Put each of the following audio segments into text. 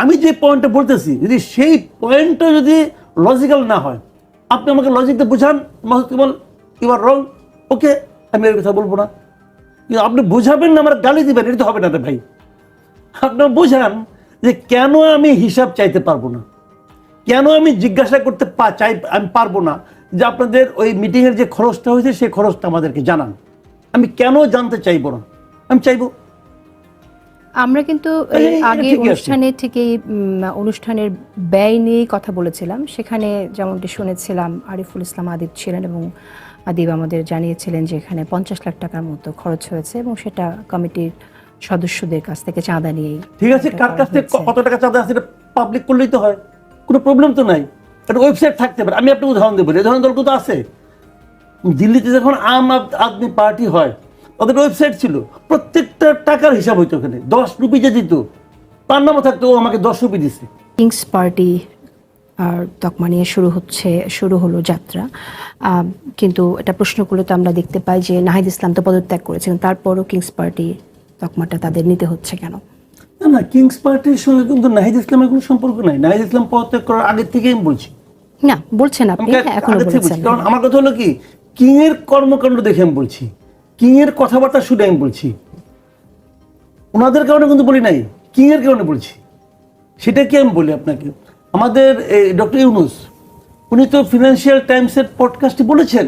আমি যে পয়েন্টটা বলতেছি, যদি সেই পয়েন্টটা যদি লজিক্যাল না হয়, আপনি আমাকে লজিকটা বুঝান, মাসুদ কেমন ইউ আর রং ওকে আমি এর কথা বলব না। কিন্তু আপনি বুঝাবেন না, আমার গালি দিবেন, এটা তো হবে না রে ভাই। আপনার বোঝান যে কেন আমি হিসাব চাইতে পারব না? কেন আমি জিজ্ঞাসা করতে চাই আমি পারব না? যে আপনাদের ওই মিটিংয়ের যে খরচটা হয়েছে, সেই খরচটা আমাদেরকে জানান। আমি কেন জানতে চাইব না? আমি চাইব আমরা কিন্তু এই আগে অনুষ্ঠানে থেকেই অনুষ্ঠানের ব্যয় নিয়েই কথা বলেছিলাম। সেখানে যেমনটি শুনেছিলাম আরিফুল ইসলাম আদিব ছিলেন এবং আদিব আমাদের জানিয়েছিলেন যে এখানে পঞ্চাশ লাখ টাকার মতো খরচ হয়েছে এবং সেটা কমিটির সদস্যদের কাছ থেকে চাঁদা নিয়েই ঠিক আছে কার কাছ থেকে কত টাকা চাঁদা আছে পাবলিক করলেই তো হয়। কোনো প্রবলেম তো নাই। একটা ওয়েবসাইট থাকতে পারে। আমি একটা উদাহরণ দেবো। এই ধরনের দলগুলো তো আছে। দিল্লিতে যখন আম আদ- আদমি পার্টি হয় তাদের ওয়েবসাইট ছিল। প্রত্যেকটা টাকার হিসাব হইতো ওখানে। দশ রুপি যে দিত তার নামও থাকতো ও আমাকে দশ রুপি দিছে। কিংস পার্টি আর তকমা নিয়ে শুরু হচ্ছে শুরু হলো যাত্রা। কিন্তু এটা প্রশ্নগুলোতে আমরা দেখতে পাই যে নাহিদ ইসলাম তো পদত্যাগ করেছেন তারপরও কিংস পার্টি তকমাটা তাদের নিতে হচ্ছে কেন? না না কিংস পার্টির সঙ্গে কিন্তু নাহিদ ইসলামের কোনো সম্পর্ক নাই। নাহিদ ইসলাম পদত্যাগ করার আগের থেকেই আমি বলছি। না বলছেন আপনি হ্যাঁ, এখনও আগে থেকে বলেছেন। বলছি। কারণ আমার কথা হলো কি কিং এর কর্মকাণ্ড দেখে আমি বলছি। কিং এর কথাবার্তা শুনে আমি বলছি। ওনাদের কারণে কিন্তু বলি নাই কিং এর কারণে বলছি। সেটা কি আমি বলি আপনাকে? আমাদের ডক্টর ইউনুস, উনি তো ফিনান্সিয়াল টাইমসের পডকাস্টে বলেছেন।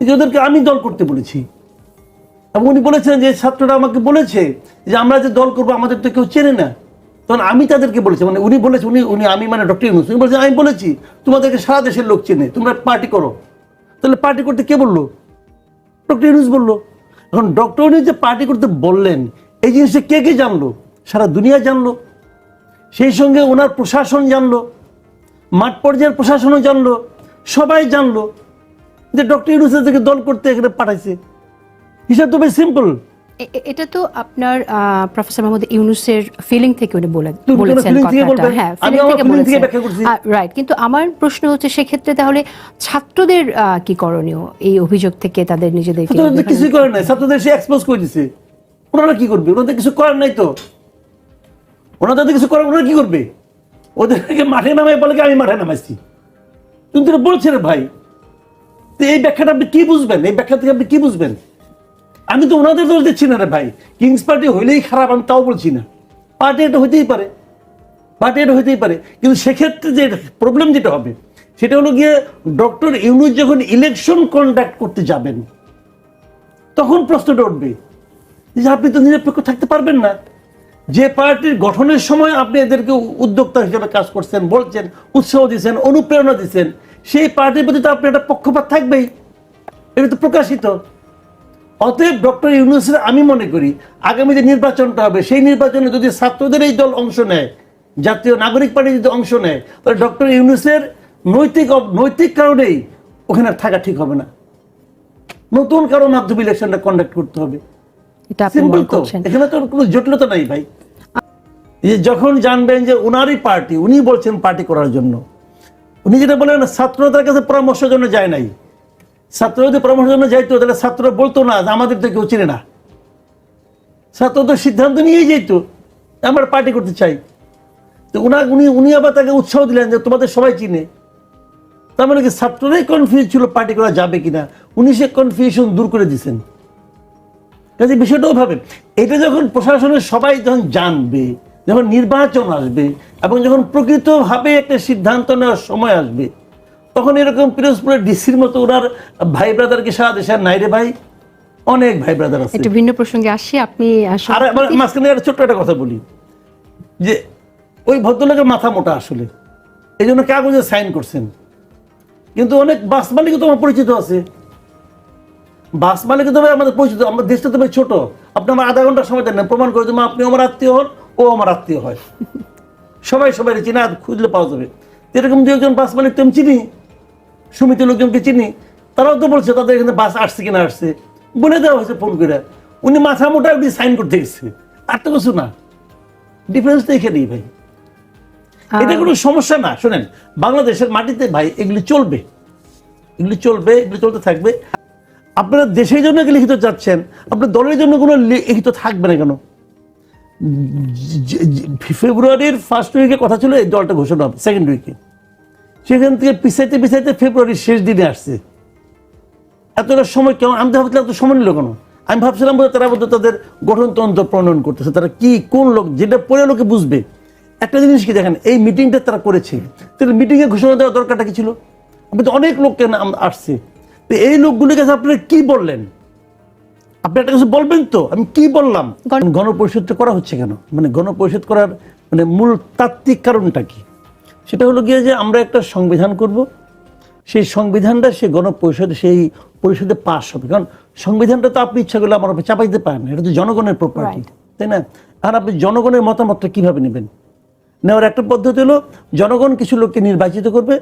যে ওদেরকে আমি দল করতে বলেছি। এবং উনি বলেছেন যে ছাত্ররা আমাকে বলেছে যে আমরা যে দল করব, আমাদের তো কেউ চেনে না। তখন আমি তাদেরকে বলেছি মানে উনি বলেছে, উনি উনি, আমি মানে ডক্টর ইউনুস, উনি বলেছেন, আমি বলেছি, তোমাদেরকে সারা দেশের লোক চেনে, তোমরা পার্টি করো। তাহলে পার্টি করতে কে বলল? ডক্টর ইউনুস বলল, এখন ডক্টর ইউনুস যে পার্টি করতে বললেন, এই জিনিসটা কে কে জানলো? সারা দুনিয়া জানলো। সেই সঙ্গে ওনার প্রশাসন জানলো, মাঠ পর্যায়ের প্রশাসনও জানলো, সবাই জানলো যে ডক্টর ইউনুসের থেকে দল করতে এখানে পাঠাইছে। হিসাব তো বেশ সিম্পল এটা তো আপনার প্রফেসর মোহাম্মদ ইউনুসের ফিলিং থেকে উনি বলে বলেছেন কথাটা। হ্যাঁ আমি ফিলিং থেকে বলেছেন। রাইট কিন্তু আমার প্রশ্ন হচ্ছে সেক্ষেত্রে তাহলে ছাত্রদের কি করণীয় এই অভিযোগ থেকে তাদের নিজেদেরকে ছাত্রদের তো করার নাই। ছাত্রদের সে এক্সপোজ করে দিছে। ওনারা কি করবে? ওনাদের কিছু করার নাই তো। ওনাদের কিছু করার ওনারা কি করবে? ওদেরকে মাঠে নামাই বলে কি আমি মাঠে নামাইছি? তুমি তো এটা বলছে রে ভাই এই ব্যাখ্যাটা আপনি কি বুঝবেন? এই ব্যাখ্যা থেকে আপনি কি বুঝবেন? আমি তো ওনাদের দোষ দিচ্ছি না রে ভাই। কিংস পার্টি হইলেই খারাপ, আমি তাও বলছি না। পার্টি এটা হইতেই পারে। পার্টি এটা হইতেই পারে। কিন্তু সেক্ষেত্রে যে প্রবলেম যেটা হবে, সেটা হলো গিয়ে ডক্টর ইউনুস যখন ইলেকশন কন্ডাক্ট করতে যাবেন, তখন প্রশ্নটা উঠবে যে আপনি তো নিরপেক্ষ থাকতে পারবেন না। যে পার্টির গঠনের সময় আপনি এদেরকে উদ্যোক্তা হিসেবে কাজ করছেন, বলছেন, উৎসাহ দিচ্ছেন, অনুপ্রেরণা দিচ্ছেন, সেই পার্টির প্রতি তো আপনি একটা পক্ষপাত থাকবেই। এটা তো প্রকাশিত। অতএব ডক্টর ইউনুসের আমি মনে করি আগামী যে নির্বাচনটা হবে সেই নির্বাচনে যদি ছাত্রদের এই দল অংশ নেয় জাতীয় নাগরিক পার্টি যদি অংশ নেয় তাহলে ডক্টর ইউনুসের নৈতিক নৈতিক কারণেই ওখানে থাকা ঠিক হবে না। নতুন কারও মাধ্যমে ইলেকশনটা কন্ডাক্ট করতে হবে। সিম্পল তো। এখানে তো কোনো জটিলতা নাই ভাই। যে যখন জানবেন যে উনারই পার্টি উনি বলছেন পার্টি করার জন্য। উনি যেটা বলেন ছাত্রদের কাছে পরামর্শের জন্য যায় নাই। ছাত্র যদি পরামর্শের জন্য যাইতো, তাহলে ছাত্র বলতো না যে আমাদের তো কেউ চিনে না। ছাত্র তো সিদ্ধান্ত নিয়েই যেত আমরা পার্টি করতে চাই। তো উনা উনি উনি আবার তাকে উৎসাহ দিলেন যে তোমাদের সবাই চিনে। তার মানে কি ছাত্ররাই কনফিউজ ছিল পার্টি করা যাবে কিনা। উনি সে কনফিউশন দূর করে দিয়েছেন। কাজে বিষয়টাও ভাবে এটা যখন প্রশাসনের সবাই যখন জানবে, যখন নির্বাচন আসবে এবং যখন প্রকৃতভাবে একটা সিদ্ধান্ত নেওয়ার সময় আসবে তখন এরকম পিরোজপুরের ডিসির মতো ওনার ভাই ব্রাদারকে সারা দেশে আর নাই রে ভাই। অনেক ভাই ব্রাদার আছে। একটু ভিন্ন প্রসঙ্গে আসছি আপনি আর মাঝখানে একটা ছোট্ট একটা কথা বলি। যে ওই ভদ্রলোকের মাথা মোটা আসলে। এই জন্য কাগজে সাইন করছেন। কিন্তু অনেক বাস মালিকও তো আমার পরিচিত আছে। বাস মালিক তো আমাদের পরিচিত। আমার দেশটা তো ভাই ছোট। আপনি আমার আধা ঘণ্টা সময় দেন প্রমাণ করে দেবো আপনি আমার আত্মীয় হন ও আমার আত্মীয় হয়। সবাই সবাই চিনা খুঁজলে পাওয়া যাবে। এরকম দু একজন বাস মালিক তো আমি চিনি। সমিতির লোকজনকে চিনি তারাও তো বলছে তাদের এখানে বাস আসছে কিনা আসছে। বলে দেওয়া হয়েছে ফোন করে। উনি মাথা মোটা উনি সাইন করতে গেছে। আর তো কিছু না। ডিফারেন্স তো এখানেই ভাই। এটা কোনো সমস্যা না। শোনেন বাংলাদেশের মাটিতে ভাই এগুলি চলবে। এগুলি চলবে এগুলি চলতে থাকবে। আপনারা দেশের জন্য কি লিখিত চাচ্ছেন আপনার দলের জন্য কোনো লিখিত থাকবে না কেন? ফেব্রুয়ারির ফার্স্ট উইকে কথা ছিল এই দলটা ঘোষণা হবে সেকেন্ড উইকে সেখান থেকে পিছাইতে পিছাইতে ফেব্রুয়ারির শেষ দিনে আসছে। এতটা সময় কেন আমি তো ভাবছিলাম এত সময় নিল কেন? আমি ভাবছিলাম বোধহয় তারা বোধহয় তাদের গঠনতন্ত্র প্রণয়ন করতেছে। তারা কি কোন লোক যেটা পরে লোকে বুঝবে। একটা জিনিস কি দেখেন এই মিটিংটা তারা করেছে। তাহলে মিটিংয়ে ঘোষণা দেওয়ার দরকারটা কি ছিল? আপনি তো অনেক লোককে নাম- আসছে। তো এই লোকগুলির কাছে আপনারা কি বললেন? আপনি একটা কিছু বলবেন তো? আমি কি বললাম? গণ- গণপরিষদটা করা হচ্ছে কেন? মানে গণপরিষদ করার মানে মূল তাত্ত্বিক কারণটা কি? সেটা হলো গিয়ে যে আমরা একটা সংবিধান করব। সেই সংবিধানটা সেই গণপরিষদ সেই পরিষদে পাশ হবে। কারণ সংবিধানটা তো আপনি ইচ্ছা করলে আমার উপর দিতে পারেন। এটা তো জনগণের প্রপার্টি তাই না? আর আপনি জনগণের মতামতটা কীভাবে নেবেন? নেওয়ার একটা পদ্ধতি হলো জনগণ কিছু লোককে নির্বাচিত করবে।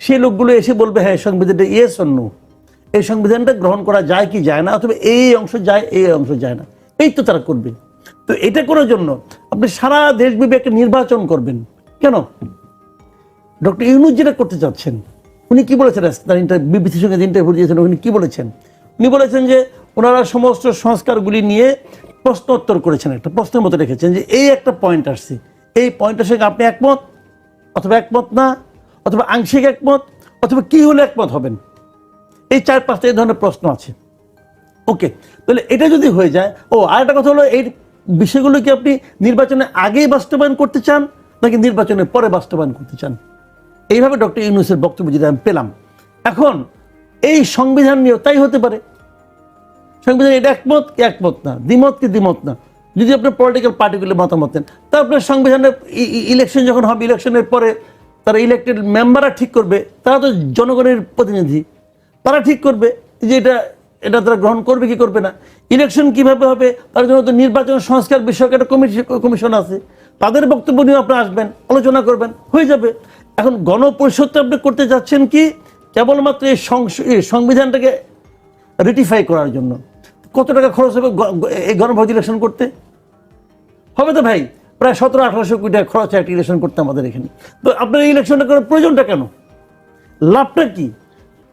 সেই লোকগুলো এসে বলবে হ্যাঁ সংবিধানটা ইয়েস অন্য এই সংবিধানটা গ্রহণ করা যায় কি যায় না? অথবা এই অংশ যায় এই অংশ যায় না। এই তো তারা করবে। তো এটা করার জন্য আপনি সারা দেশব্যাপী একটা নির্বাচন করবেন। কেন? ডক্টর ইউনুস যেটা করতে চাচ্ছেন উনি কি বলেছেন? তার বিবিসির সঙ্গে ইন্টারভিউ দিয়েছেন, উনি কি বলেছেন? উনি বলেছেন যে ওনারা সমস্ত সংস্কারগুলি নিয়ে প্রশ্ন উত্তর করেছেন, একটা প্রশ্নের মতো রেখেছেন যে এই একটা পয়েন্ট আসছে। এই পয়েন্টের সঙ্গে আপনি একমত? অথবা একমত না? অথবা আংশিক একমত? অথবা কি হলে একমত হবেন? এই চার পাঁচটা এই ধরনের প্রশ্ন আছে। ওকে তাহলে এটা যদি হয়ে যায়, ও আর একটা কথা হলো, এই বিষয়গুলো কি আপনি নির্বাচনে আগেই বাস্তবায়ন করতে চান, নাকি নির্বাচনের পরে বাস্তবায়ন করতে চান? এইভাবে ডক্টর ইউনুসের বক্তব্য যদি আমি পেলাম, এখন এই সংবিধান নিয়েও তাই হতে পারে। সংবিধান এটা একমত কি একমত না, দ্বিমত কি দ্বিমত না। যদি আপনার পলিটিক্যাল পার্টিগুলো মতামত দেন আপনার সংবিধানের ইলেকশন যখন হবে ইলেকশনের পরে তারা ইলেক্টেড মেম্বাররা ঠিক করবে, তারা তো জনগণের প্রতিনিধি। তারা ঠিক করবে যে এটা এটা তারা গ্রহণ করবে কি করবে না। ইলেকশন কীভাবে হবে, তার জন্য তো নির্বাচন সংস্কার বিষয়ক একটা কমিশন আছে। তাদের বক্তব্য নিয়ে আপনি আসবেন, আলোচনা করবেন, হয়ে যাবে। এখন গণপরিষদটা আপনি করতে যাচ্ছেন কি? কেবলমাত্র এই সংবিধানটাকে রেটিফাই করার জন্য। কত টাকা খরচ হবে এই গণভোট ইলেকশন করতে? হবে তো ভাই, প্রায় সতেরো আঠারোশো কোটি টাকা খরচ একটা ইলেকশন করতে আমাদের এখানে। তো আপনার এই ইলেকশনটা করার প্রয়োজনটা কেন? লাভটা কি?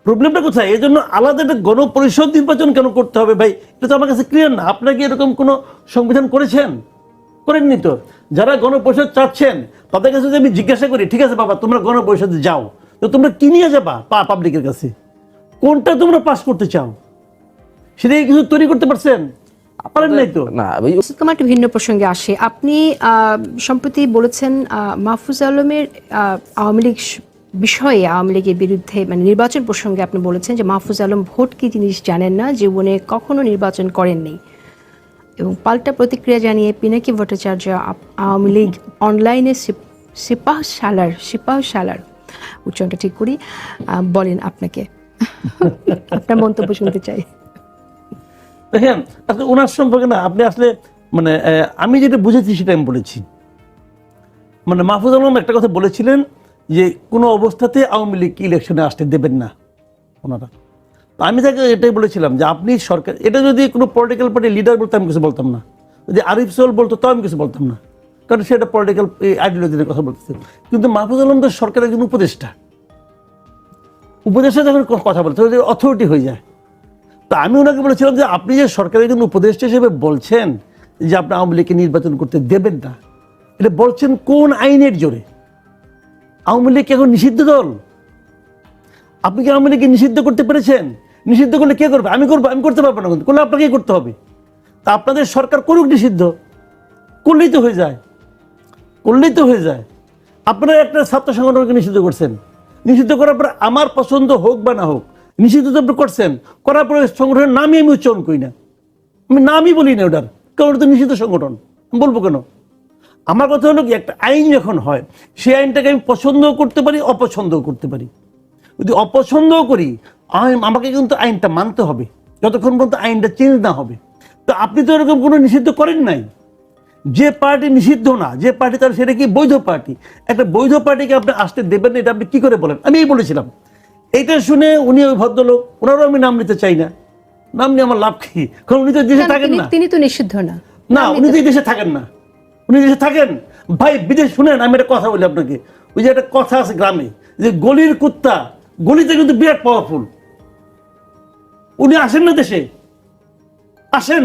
প্রবলেমটা কোথায়? এই জন্য আলাদা একটা গণপরিষদ নির্বাচন কেন করতে হবে ভাই? এটা তো আমার কাছে ক্লিয়ার না। আপনারা কি এরকম কোনো সংবিধান করেছেন? করেননি তো যারা গণপরিষদ চাচ্ছেন, তাদের কাছে যদি আমি জিজ্ঞাসা করি, ঠিক আছে বাবা, তোমরা গণপরিষদে যাও। তো তোমরা কি নিয়ে যাবা পাবলিকের কাছে? কোনটা তোমরা পাস করতে চাও? সেটা কি কিছু তৈরি করতে পারছেন? তো? ভিন্ন প্রসঙ্গে আসে। আপনি সম্প্রতি বলেছেন মাহফুজ আলমের আওয়ামী লীগ বিষয়ে, আওয়ামী লীগের বিরুদ্ধে মানে নির্বাচন প্রসঙ্গে আপনি বলেছেন যে মাহফুজ আলম ভোট কি জিনিস জানেন না, জীবনে কখনো নির্বাচন করেননি। এবং পাল্টা প্রতিক্রিয়া জানিয়ে পিনাকি ভট্টাচার্য আওয়ামী লীগ অনলাইনে সিপ- সিপাহ সালার সিপাহ সালার উচ্চারণটা ঠিক করি বলেন আপনাকে। আপনার মন্তব্য শুনতে চাই। দেখেন আসলে ওনার সম্পর্কে না, আপনি আসলে মানে আমি যেটা বুঝেছি সেটা আমি বলেছি। মানে মাহফুজ আলম একটা কথা বলেছিলেন যে, কোনো অবস্থাতে আওয়ামী লীগ ইলেকশনে আসতে দেবেন না, ওনারা। আমি তাকে এটাই বলেছিলাম যে আপনি সরকার এটা যদি কোনো পলিটিক্যাল পার্টি লিডার বলতো, আমি কিছু বলতাম না। যদি আরিফ সোল বলতো, তাও আমি কিছু বলতাম না। কারণ সেটা পলিটিক্যাল আইডিওলজির কথা বলতেছে। কিন্তু মাহফুজ আলম তো সরকারের একজন উপদেষ্টা। উপদেষ্টা যখন কথা বলতে অথরিটি হয়ে যায়। তা আমি ওনাকে বলেছিলাম যে আপনি যে সরকারের একজন উপদেষ্টা হিসেবে বলছেন যে আপনি আওয়ামী লীগকে নির্বাচন করতে দেবেন না, এটা বলছেন কোন আইনের জোরে? আওয়ামী লীগ এখন নিষিদ্ধ দল? আপনি কি আওয়ামী লীগকে নিষিদ্ধ করতে পেরেছেন? নিষিদ্ধ করলে কে করবে? আমি করব আমি করতে পারব না কিন্তু। করলে আপনাকেই করতে হবে। তা আপনাদের সরকার করুক নিষিদ্ধ। করলেই তো হয়ে যায়। করলেই তো হয়ে যায়। আপনারা একটা ছাত্র সংগঠনকে নিষিদ্ধ করছেন। নিষিদ্ধ করার পরে আমার পছন্দ হোক বা না হোক, নিষিদ্ধ তো আপনি করছেন। করার পরে সংগঠনের নামই আমি উচ্চারণ করি না। আমি নামই বলি না ওটার। কারণ তো নিষিদ্ধ সংগঠন। বলব কেন? আমার কথা হলো কি, একটা আইন যখন হয়, সেই আইনটাকে আমি পছন্দও করতে পারি, অপছন্দও করতে পারি। যদি অপছন্দও করি আইন- আমাকে কিন্তু আইনটা মানতে হবে। যতক্ষণ পর্যন্ত আইনটা চেঞ্জ না হবে। তো আপনি তো এরকম কোনো নিষিদ্ধ করেন নাই। যে পার্টি নিষিদ্ধ না যে পার্টি তার সেটা কি বৈধ পার্টি? একটা বৈধ পার্টিকে আপনি আসতে দেবেন না এটা আপনি কি করে বলেন? আমি এই বলেছিলাম। এইটা শুনে উনি ওই ভদ্রলোক ওনারও আমি নাম নিতে চাই না। নাম নিয়ে আমার লাভ কি? কারণ উনি তো দেশে থাকেন না। তিনি তো নিষিদ্ধ না। না উনি তো দেশে থাকেন না। উনি দেশে থাকেন। ভাই বিদেশ শুনেন আমি একটা কথা বলি আপনাকে। ওই যে একটা কথা আছে গ্রামে যে গলির কুত্তা গলিতে কিন্তু বিরাট পাওয়ারফুল উনি আসেন না দেশে? আসেন,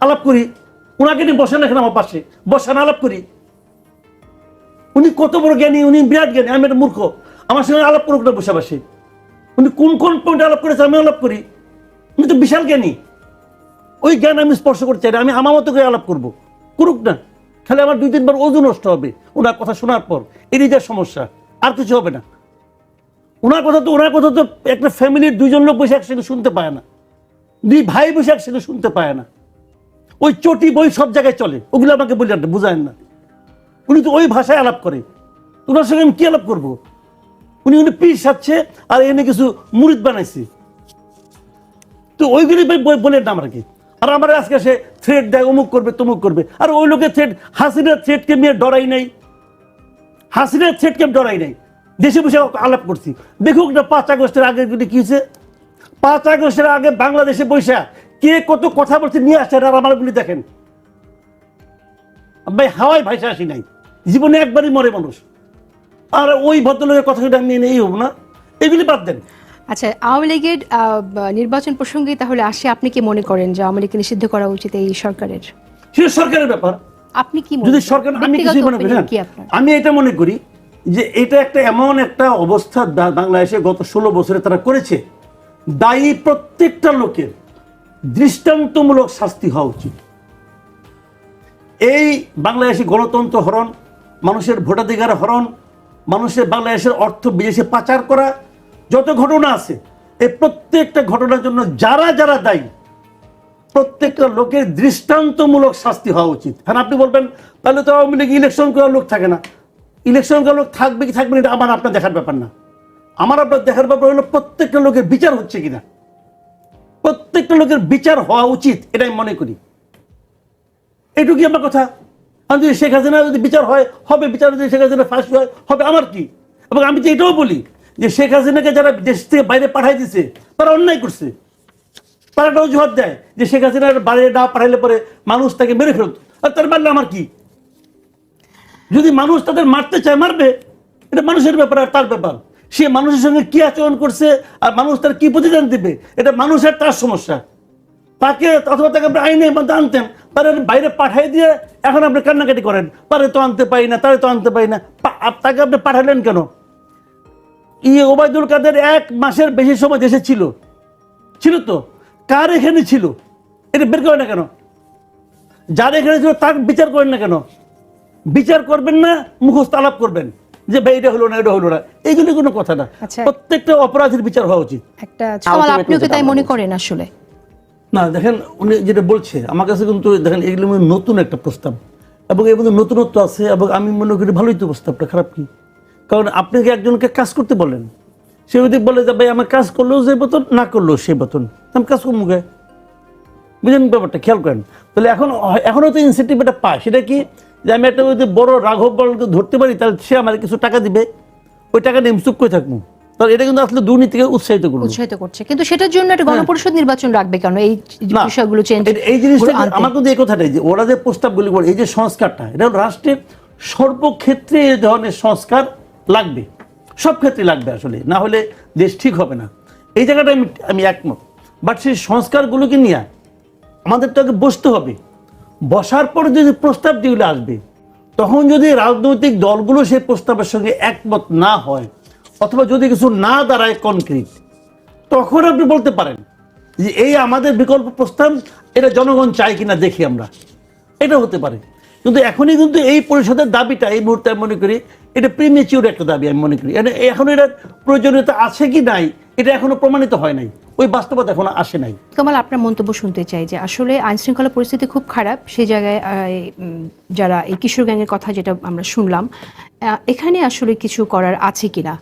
আলাপ করি। ওনাকে নিয়ে বসেন এখানে আমার পাশে। বসান, আলাপ করি। উনি কত বড় জ্ঞানী, উনি বিরাট জ্ঞানী, আমি একটা মূর্খ। আমার সঙ্গে আলাপ করুক না বসে উনি কোন কোন পয়েন্টে আলাপ করেছে, আমি আলাপ করি। উনি তো বিশাল জ্ঞানী। ওই জ্ঞান আমি স্পর্শ করতে চাই না, আমি আমার মতো করে আলাপ করব। করুক না। খালি আমার দুই তিনবার ওজন নষ্ট হবে। ওনার কথা শোনার পর এরই যা সমস্যা, আর কিছু হবে না। ওনার কথা তো ওনার কথা তো একটা ফ্যামিলির দুজন লোক বসে একসঙ্গে শুনতে পায় না। দুই ভাই বসে একসঙ্গে শুনতে পায় না। ওই চটি বই সব জায়গায় চলে। ওগুলো আমাকে বলি না বুঝায় না। উনি তো ওই ভাষায় আলাপ করে। ওনার সঙ্গে আমি কি আলাপ করব? উনি উনি পিস সাচ্ছে আর এনে কিছু মুরিদ বানাইছে। তো ওইগুলি বই- বই- বলে না আমাকে আর আমার আজকে সে থ্রেড দেয়, অমুক করবে, তমুক করবে। আর ওই লোকের থ্রেড হাসিনার থ্রেডকে নিয়ে ডরাই নাই। হাসিনার থ্রেডকে ডরাই নাই। দেশে বসে আলাপ করছি। দেখুক না পাঁচ আগস্টের আগে যদি কি হয়েছে? পাঁচ আগস্টের আগে বাংলাদেশে বৈশা কে কত কথা বলছে নিয়ে আসছে আর আমার গুলি দেখেন। ভাই হাওয়াই ভাইসা আসি নাই। জীবনে একবারই মরে মানুষ। আর ওই ভদ্রলোকের কথা কিন্তু আমি এই হব না এগুলি বাদ দেন। আচ্ছা আওয়ামী লীগের নির্বাচন প্রসঙ্গে তাহলে আসে আপনি কি মনে করেন যে আওয়ামী লীগকে নিষিদ্ধ করা উচিত এই সরকারের? সেটা সরকারের ব্যাপার। আপনি কি যদি সরকার আমি কিছু মনে করি আমি এটা মনে করি যে এটা একটা এমন একটা অবস্থা বাংলাদেশে গত ষোলো বছরে তারা করেছে। দায়ী প্রত্যেকটা লোকের দৃষ্টান্তমূলক শাস্তি হওয়া উচিত। এই বাংলাদেশি গণতন্ত্র হরণ, মানুষের ভোটাধিকার হরণ, মানুষের বাংলাদেশের অর্থ বিদেশে পাচার করা, যত ঘটনা আছে, এই প্রত্যেকটা ঘটনার জন্য যারা যারা দায়ী, প্রত্যেকটা লোকের দৃষ্টান্তমূলক শাস্তি হওয়া উচিত। হ্যাঁ আপনি বলবেন, তাহলে তো আওয়ামী লীগ ইলেকশন করার লোক থাকে না। ইলেকশন লোক থাকবে কি থাকবে না, এটা আমার আপনার দেখার ব্যাপার না। আমার আপনার দেখার ব্যাপার হলো প্রত্যেকটা লোকের বিচার হচ্ছে কিনা। প্রত্যেকটা লোকের বিচার হওয়া উচিত এটা আমি মনে করি। এটুকুই আমার কথা? আমি যদি শেখ হাসিনা যদি বিচার হয়, হবে বিচার, যদি শেখ হাসিনা ফাঁসি হয়, হবে আমার কি? এবং আমি তো এটাও বলি যে শেখ হাসিনাকে যারা দেশ থেকে বাইরে পাঠাই দিছে, তারা অন্যায় করছে। তারা একটা অজুহাত দেয় যে শেখ হাসিনার বাইরে না পাঠাইলে পরে মানুষ তাকে মেরে ফেলত। আর তার মারলে আমার কি? যদি মানুষ তাদের মারতে চায়, মারবে। এটা মানুষের ব্যাপার আর তার ব্যাপার। সে মানুষের সঙ্গে কি আচরণ করছে আর মানুষ তার কি প্রতিদান দিবে, এটা মানুষের তার সমস্যা। তাকে অথবা তাকে আপনি আইনের মধ্যে আনতেন তার বাইরে পাঠাই দিয়ে এখন আপনি কান্নাকাটি করেন। তারে তো আনতে পারি না, তারে তো আনতে পারি না। তাকে আপনি পাঠালেন কেন? ইয়ে ওবায়দুল কাদের এক মাসের বেশি সময় দেশে ছিল। ছিল তো? কার এখানে ছিল? এটা বের করেন না কেন? যার এখানে ছিল তার বিচার করেন না কেন? বিচার করবেন না মুখস্থ আলাপ করবেন। যে ভাই এটা হলো না এটা হলো না। এইগুলি কোনো কথা না। আচ্ছা। প্রত্যেকটা অপরাধের বিচার হওয়া উচিত। একটা আপনিও কি তাই মনে করেন আসলে। না দেখেন উনি যেটা বলছে আমার কাছে কিন্তু দেখেন এগুলো নতুন একটা প্রস্তাব। এবং এর মধ্যে নতুনত্ব আছে এবং আমি মনে করি ভালোই তো প্রস্তাবটা খারাপ কি? কারণ আপনি কি একজনকে কাজ করতে বলেন? সে যদি বলে যে ভাই আমার কাজ করলেও যে বেতন না করলেও সে বেতন। আমি কাজ করব গে বুঝলেন ব্যাপারটা খেয়াল করেন। তাহলে এখন এখনও তো ইনসেন্টিভ এটা পায়। সেটা কি? যে আমি একটা যদি বড় রাঘব বলকে ধরতে পারি তাহলে সে আমার কিছু টাকা দিবে। ওই টাকা নিয়ে আমি চুপ করে থাকব। তাহলে এটা কিন্তু আসলে দুর্নীতিকে উৎসাহিত করব। উৎসাহিত করছে। কিন্তু সেটার জন্য একটা গণপরিষদ নির্বাচন রাখবে কেন? এই বিষয়গুলো চেঞ্জ এই- জিনিসটা আমার কিন্তু এই কথাটাই যে ওরা যে প্রস্তাবগুলি বলে এই যে সংস্কারটা এটা রাষ্ট্রের সর্বক্ষেত্রে এই ধরনের সংস্কার লাগবে। সব ক্ষেত্রে লাগবে আসলে না হলে দেশ ঠিক হবে না। এই জায়গাটা আমি আমি একমত। বাট সেই সংস্কারগুলোকে নিয়ে আমাদের তো আগে বসতে হবে। বসার পর যদি প্রস্তাব যেগুলো আসবে, তখন যদি রাজনৈতিক দলগুলো সেই প্রস্তাবের সঙ্গে একমত না হয়, অথবা যদি কিছু না দাঁড়ায় কনক্রিট তখন আপনি বলতে পারেন যে এই আমাদের বিকল্প প্রস্তাব, এটা জনগণ চায় কিনা দেখি আমরা। এটা হতে পারে। কিন্তু এখনই কিন্তু এই পরিষদের দাবিটা এই মুহূর্তে আমি মনে করি, এটা প্রিমেচিউর একটা দাবি আমি মনে করি। এখন এটার প্রয়োজনীয়তা আছে কি নাই এটা এখনও প্রমাণিত হয় নাই। ওই বাস্তবতা এখনও আসে নাই। কামাল আপনার মন্তব্য শুনতে চাই যে আসলে আইন শৃঙ্খলা পরিস্থিতি খুব খারাপ সেই জায়গায় যারা এই কিশোর গ্যাংয়ের কথা যেটা আমরা শুনলাম এখানে আসলে কিছু করার আছে কিনা?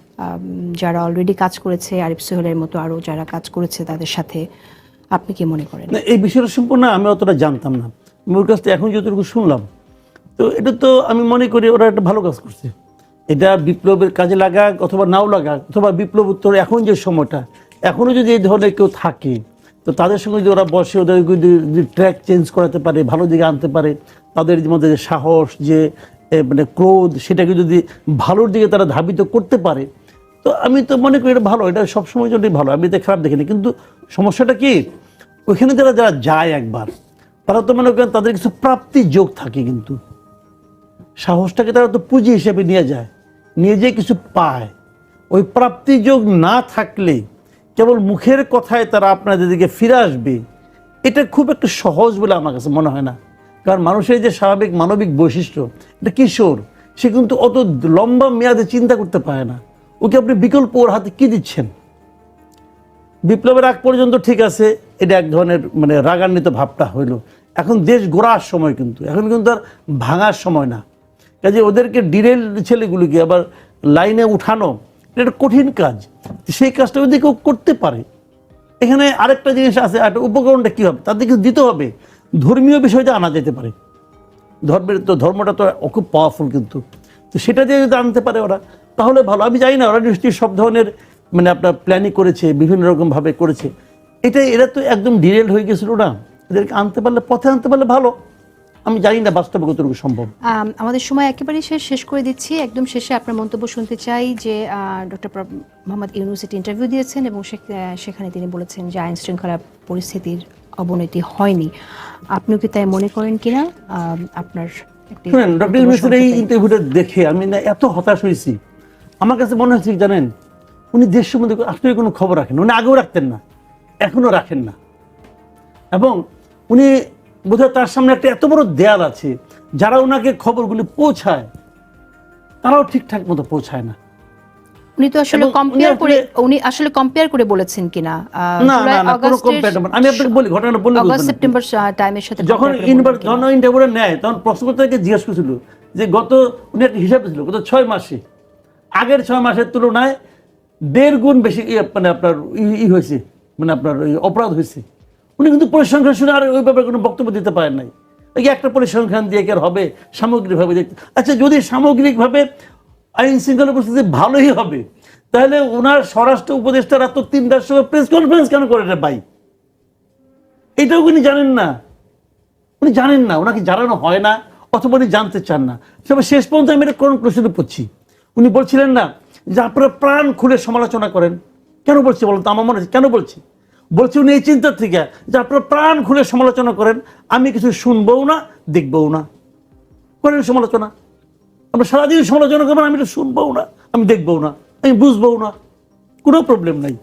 যারা অলরেডি কাজ করেছে আরিফ সোহেলের মতো আরও যারা কাজ করেছে তাদের সাথে আপনি কি মনে করেন? না এই বিষয়টা সম্পূর্ণ আমি অতটা জানতাম না। আমি ওর কাছ থেকে এখন যতটুকু শুনলাম তো এটা তো আমি মনে করি ওরা একটা ভালো কাজ করছে। এটা বিপ্লবের কাজে লাগাক অথবা নাও লাগাক অথবা বিপ্লব উত্তর এখন যে সময়টা এখনও যদি এই ধরনের কেউ থাকে, তো তাদের সঙ্গে যদি ওরা বসে, ওদের যদি ট্র্যাক চেঞ্জ করাতে পারে, ভালো দিকে আনতে পারে, তাদের মধ্যে যে সাহস, যে মানে ক্রোধ, সেটাকে যদি ভালোর দিকে তারা ধাবিত করতে পারে, তো আমি তো মনে করি এটা ভালো, এটা সবসময় জন্যই ভালো, আমি এটা খারাপ দেখিনি। কিন্তু সমস্যাটা কি? ওইখানে যারা যারা যায় একবার, তারা তো মনে করেন তাদের কিছু প্রাপ্তি যোগ থাকে কিন্তু। সাহসটাকে তারা তো পুঁজি হিসেবে নিয়ে যায়। যেয়ে কিছু পায়। ওই প্রাপ্তিযোগ না থাকলে কেবল মুখের কথায় তারা আপনাদের দিকে ফিরে আসবে। এটা খুব একটা সহজ বলে আমার কাছে মনে হয় না। কারণ মানুষের যে স্বাভাবিক মানবিক বৈশিষ্ট্য, এটা কিশোর, সে কিন্তু অত লম্বা মেয়াদে চিন্তা করতে পারে না। ওকে আপনি বিকল্প ওর হাতে কী দিচ্ছেন? বিপ্লবের আগ পর্যন্ত ঠিক আছে, এটা এক ধরনের মানে রাগান্বিত ভাবটা হইল। এখন দেশ গোড়ার সময় কিন্তু, এখন কিন্তু আর ভাঙার সময় না। কাজে ওদেরকে ডিরেল ছেলেগুলিকে আবার লাইনে উঠানো, এটা কঠিন কাজ। সেই কাজটা যদি কেউ করতে পারে, এখানে আরেকটা জিনিস আছে একটা উপকরণটা কী হবে? তাদের কিছু দিতে হবে। ধর্মীয় বিষয়টা আনা যেতে পারে। ধর্মের তো, ধর্মটা তো খুব পাওয়ারফুল কিন্তু। তো সেটা দিয়ে যদি আনতে পারে ওরা, তাহলে ভালো। আমি জানি না, ওরা নিশ্চয়ই সব ধরনের মানে আপনার প্ল্যানিং করেছে, বিভিন্ন রকমভাবে করেছে। এটা এরা তো একদম ডিরেল হয়ে গেছিল না। এদেরকে আনতে পারলে, পথে আনতে পারলে ভালো। আমি জানি না বাস্তবে কতটুকু সম্ভব। আমাদের সময় একেবারেই শেষ শেষ করে দিচ্ছি। একদম শেষে আপনার মন্তব্য শুনতে চাই যে ডক্টর মোহাম্মদ ইউনুসিটি ইন্টারভিউ দিয়েছেন এবং সেখানে তিনি বলেছেন যে আইন শৃঙ্খলা পরিস্থিতির অবনতি হয়নি। আপনিও কি তাই মনে করেন কিনা? আপনার শুনেন ডক্টর মন্তব্য এই ইন্টারভিউটা দেখে আমি না এত হতাশ হয়েছি। আমার কাছে মনে হচ্ছে জানেন উনি দেশ সম্বন্ধে আসলে কোনো খবর রাখেন উনি আগেও রাখতেন না এখনও রাখেন না। এবং উনি বোধহয় তার সামনে একটা এত বড় দেয়াল আছে যারা ওনাকে খবরগুলি পৌঁছায় তারাও ঠিকঠাক মতো পৌঁছায় না উনি তো আসলে কম্পেয়ার করে উনি আসলে কম্পেয়ার করে বলেছেন কিনা না না না কোনো আগস্টের- compare না। আমি আপনাকে বলি ঘটনাটা বলে অগস্ট সেপ্টেম্বর টাইমের সাথে যখন ইনভার? ইন্টারভিউটা নেয় তখন প্রশ্নকর্তাকে জিজ্ঞেস করেছিল যে গত উনি একটা হিসাব ছিল গত ছয় মাসে আগের ছয় মাসের তুলনায় দেড় গুণ বেশি ইয়ে মানে আপনার ই হয়েছে মানে আপনার অপরাধ হয়েছে উনি কিন্তু পরিসংখ্যান শুনে আর ওই ব্যাপারে কোনো বক্তব্য দিতে পারেন নাই। ওই একটা পরিসংখ্যান দিয়ে আর হবে? সামগ্রিকভাবে দেখতে। আচ্ছা যদি সামগ্রিকভাবে আইন শৃঙ্খলা পরিস্থিতি ভালোই হবে, তাহলে ওনার স্বরাষ্ট্র উপদেষ্টারা তো তিনটার সময় প্রেস কনফারেন্স কেন করে রে ভাই? এটাও উনি জানেন না। উনি জানেন না ওনাকে জানানো হয় না, অথবা উনি জানতে চান না। তবে শেষ পর্যন্ত আমি এটা কনক্লুশনে পড়ছি। উনি বলছিলেন না যে আপনারা প্রাণ খুলে সমালোচনা করেন। কেন বলছি বলুন তো? আমার মনে কেন বলছি? বলছি উনি এই চিন্তার থেকে যে আপনার প্রাণ খুলে সমালোচনা করেন, আমি কিছু শুনবও না, দেখবও না। করেন সমালোচনা। আপনার সারাদিন সমালোচনা করবেন, আমি এটা শুনবও না, আমি দেখবও না, আমি বুঝবও না। কোনো প্রবলেম নাই।